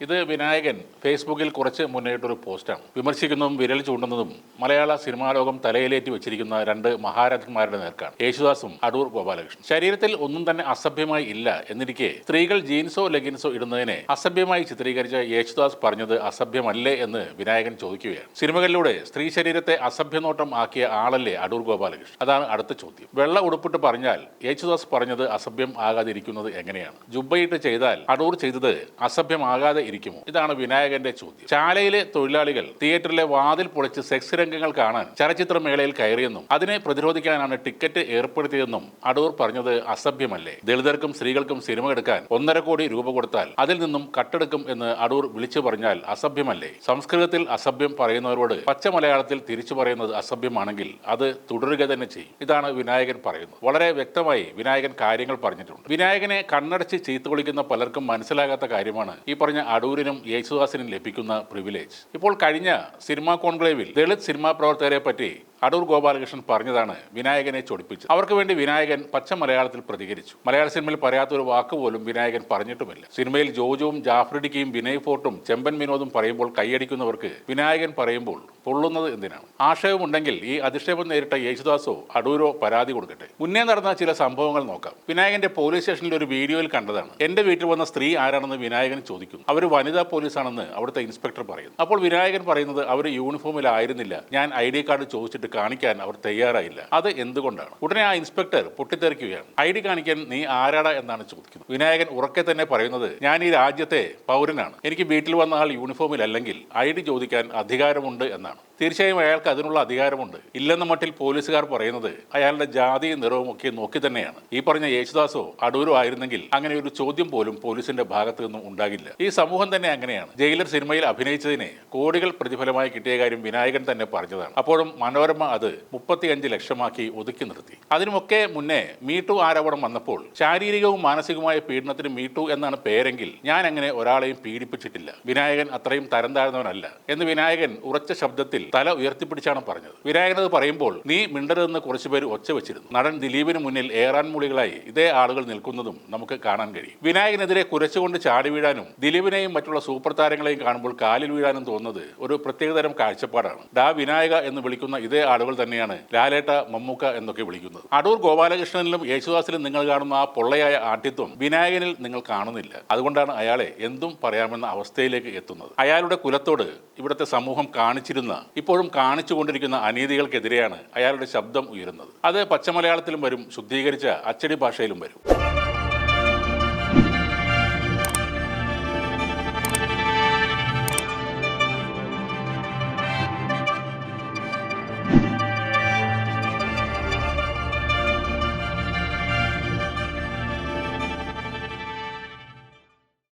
ഇത് വിനായകൻ ഫേസ്ബുക്കിൽ കുറച്ച് മുന്നേറ്റൊരു പോസ്റ്റാണ്. വിമർശിക്കുന്നതും വിരൽ ചൂണ്ടുന്നതും മലയാള സിനിമാ ലോകം തലയിലേറ്റി വെച്ചിരിക്കുന്ന രണ്ട് മഹാരഥന്മാരുടെ നേർക്കാണ്. യേശുദാസും അടൂർ ഗോപാലകൃഷ്ണൻ. ശരീരത്തിൽ ഒന്നും തന്നെ അസഭ്യമായി ഇല്ല എന്നിരിക്കെ സ്ത്രീകൾ ജീൻസോ ലെഗിൻസോ ഇടുന്നതിനെ അസഭ്യമായി ചിത്രീകരിച്ച യേശുദാസ് പറഞ്ഞത് അസഭ്യമല്ലേ എന്ന് വിനായകൻ ചോദിക്കുകയാണ്. സിനിമകളിലൂടെ സ്ത്രീ ശരീരത്തെ അസഭ്യനോട്ടം ആക്കിയ ആളല്ലേ അടൂർ ഗോപാലകൃഷ്ണൻ? അതാണ് അടുത്ത ചോദ്യം. വെള്ള ഉടുപ്പിട്ട് പറഞ്ഞാൽ യേശുദാസ് പറഞ്ഞത് അസഭ്യം ആകാതിരിക്കുന്നത് എങ്ങനെയാണ്? ജുബയിട്ട് ചെയ്താൽ അടൂർ ചെയ്തത് അസഭ്യമാകാതെ ഇരിക്കുമോ? ഇതാണ് വിനായകന്റെ ചോദ്യം. ചാലയിലെ തൊഴിലാളികൾ തിയേറ്ററിലെ വാതിൽ പൊളിച്ച് സെക്സ് രംഗങ്ങൾ കാണാൻ ചലച്ചിത്രമേളയിൽ കയറിയെന്നും അതിനെ പ്രതിരോധിക്കാനാണ് ടിക്കറ്റ് ഏർപ്പെടുത്തിയതെന്നും അടൂർ പറഞ്ഞത് അസഭ്യമല്ലേ? ദളിതർക്കും സ്ത്രീകൾക്കും സിനിമ എടുക്കാൻ ഒന്നര കോടി രൂപ കൊടുത്താൽ അതിൽ നിന്നും കട്ടെടുക്കും എന്ന് അടൂർ വിളിച്ചു പറഞ്ഞാൽ അസഭ്യമല്ലേ? സംസ്കൃതത്തിൽ അസഭ്യം പറയുന്നവരോട് പച്ച മലയാളത്തിൽ തിരിച്ചു പറയുന്നത് അസഭ്യമാണെങ്കിൽ അത് തുടരുക തന്നെ ചെയ്യും. ഇതാണ് വിനായകൻ പറയുന്നത്. വളരെ വ്യക്തമായി വിനായകൻ കാര്യങ്ങൾ പറഞ്ഞിട്ടുണ്ട്. വിനായകനെ കണ്ണടച്ച് ചീത്ത വിളിക്കുന്ന പലർക്കും മനസ്സിലാകാത്ത കാര്യമാണ് ഈ പറഞ്ഞ അടൂരിനും യേശുദാസിനും ലഭിക്കുന്ന പ്രിവിലേജ് ഇപ്പോൾ കഴിഞ്ഞ സിനിമാ കോൺക്ലേവിൽ ദളിത് സിനിമാ പ്രവർത്തകരെ പറ്റി അടൂർ ഗോപാലകൃഷ്ണൻ പറഞ്ഞതാണ് വിനായകനെ ചൊടിപ്പിച്ചത് അവർക്ക് വേണ്ടി വിനായകൻ പച്ച മലയാളത്തിൽ പ്രതികരിച്ചു. മലയാള സിനിമയിൽ പറയാത്ത ഒരു വാക്ക് പോലും വിനായകൻ പറഞ്ഞിട്ടുമില്ല. സിനിമയിൽ ജോജുവും ജാഫ്രിഡിക്കയും വിനയ് ഫോർട്ടും ചെമ്പൻ വിനോദും പറയുമ്പോൾ കൈയടിക്കുന്നവർക്ക് വിനായകൻ പറയുമ്പോൾ പൊള്ളുന്നത് എന്തിനാണ്? ആശയമുണ്ടെങ്കിൽ ഈ അധിക്ഷേപം നേരിട്ട യേശുദാസോ അടൂരോ പരാതി കൊടുക്കട്ടെ. മുന്നേ നടന്ന ചില സംഭവങ്ങൾ നോക്കാം. വിനായകന്റെ പോലീസ് സ്റ്റേഷനിൽ ഒരു വീഡിയോയിൽ കണ്ടതാണ്. എന്റെ വീട്ടിൽ വന്ന സ്ത്രീ ആരാണെന്ന് വിനായകൻ ചോദിക്കുന്നു. അവർ വനിതാ പോലീസാണെന്ന് അവിടുത്തെ ഇൻസ്പെക്ടർ പറയുന്നു. അപ്പോൾ വിനായകൻ പറയുന്നത് അവർ യൂണിഫോമിലായിരുന്നില്ല. ഞാൻ ഐ ഡി കാർഡ് ചോദിച്ചിട്ട് കാണിക്കാൻ അവർ തയ്യാറായില്ല. അത് എന്തുകൊണ്ടാണ്? ഉടനെ ആ ഇൻസ്പെക്ടർ പൊട്ടിത്തെറിക്കുകയാണ്. ഐ ഡി കാണിക്കാൻ നീ ആരാടാ എന്നാണ് ചോദിക്കുന്നത്. വിനായകൻ ഉറക്കെ തന്നെ പറയുന്നത് ഞാൻ ഈ രാജ്യത്തെ പൗരനാണ്. എനിക്ക് വീട്ടിൽ വന്ന ആൾ യൂണിഫോമിൽ അല്ലെങ്കിൽ ഐ ഡി ചോദിക്കാൻ അധികാരമുണ്ട് എന്നാണ്. തീർച്ചയായും അയാൾക്ക് അതിനുള്ള അധികാരമുണ്ട്. ഇല്ലെന്ന മട്ടിൽ പോലീസുകാർ പറയുന്നത് അയാളുടെ ജാതിയും നിറവും ഒക്കെ നോക്കി തന്നെയാണ്. ഈ പറഞ്ഞ യേശുദാസോ അടൂരോ ആയിരുന്നെങ്കിൽ അങ്ങനെ ഒരു ചോദ്യം പോലും പോലീസിന്റെ ഭാഗത്തു നിന്നും ഉണ്ടാകില്ല. ഈ സമൂഹം തന്നെ അങ്ങനെയാണ്. ജയിലർ സിനിമയിൽ അഭിനയിച്ചതിനെ കോടികൾ പ്രതിഫലമായി കിട്ടിയ കാര്യം വിനായകൻ തന്നെ പറഞ്ഞതാണ്. അപ്പോഴും മനോരമ അത് മുപ്പത്തിയഞ്ച് ലക്ഷമാക്കി ഒതുക്കി നിർത്തി. അതിനുമൊക്കെ മുന്നേ മീട്ടു ആരോപണം വന്നപ്പോൾ ശാരീരികവും മാനസികവുമായ പീഡനത്തിന് മീട്ടു എന്നാണ് പേരെങ്കിൽ ഞാൻ അങ്ങനെ ഒരാളെയും പീഡിപ്പിച്ചിട്ടില്ല. വിനായകൻ അത്രയും തരം താഴ്ന്നവനല്ല എന്ന് വിനായകൻ ഉറച്ച ശബ്ദത്തിൽ തല ഉയർത്തിപ്പിടിച്ചാണ് പറഞ്ഞത്. വിനായകനത് പറയുമ്പോൾ നീ മിണ്ടരുതെന്ന് കുറച്ചു പേര് ഒച്ച വെച്ചിരുന്നു. നടൻ ദിലീപിന് മുന്നിൽ ഏറാൻ മുളികളായി. ഇതേ ആളുകൾ നിൽക്കുന്നതും നമുക്ക് കാണാൻ കഴിയും. വിനായകനെതിരെ കുരച്ചുകൊണ്ട് ചാടി വീഴാനും ദിലീപിനെയും മറ്റുള്ള സൂപ്പർ താരങ്ങളെയും കാണുമ്പോൾ കാലിൽ വീഴാനും തോന്നുന്നത് ഒരു പ്രത്യേകതരം കാഴ്ചപ്പാടാണ്. ഡാ വിനായക എന്ന് വിളിക്കുന്ന ഇതേ ആളുകൾ തന്നെയാണ് ലാലേട്ട മമ്മൂക്ക എന്നൊക്കെ വിളിക്കുന്നത്. അടൂർ ഗോപാലകൃഷ്ണനിലും യേശുദാസിലും നിങ്ങൾ കാണുന്ന ആ പൊള്ളയായ ആഠ്യത്വം വിനായകനിൽ നിങ്ങൾ കാണുന്നില്ല. അതുകൊണ്ടാണ് അയാളെ എന്തും പറയാമെന്ന അവസ്ഥയിലേക്ക് എത്തുന്നത്. അയാളുടെ കുലത്തോട് ഇവിടുത്തെ സമൂഹം കാണിച്ചിരുന്ന ഇപ്പോഴും കാണിച്ചുകൊണ്ടിരിക്കുന്ന അനീതികൾക്കെതിരെയാണ് അയാളുടെ ശബ്ദം ഉയരുന്നത്. അത് പച്ചമലയാളത്തിലും വരും ശുദ്ധീകരിച്ച അച്ചടി ഭാഷയിലും വരും.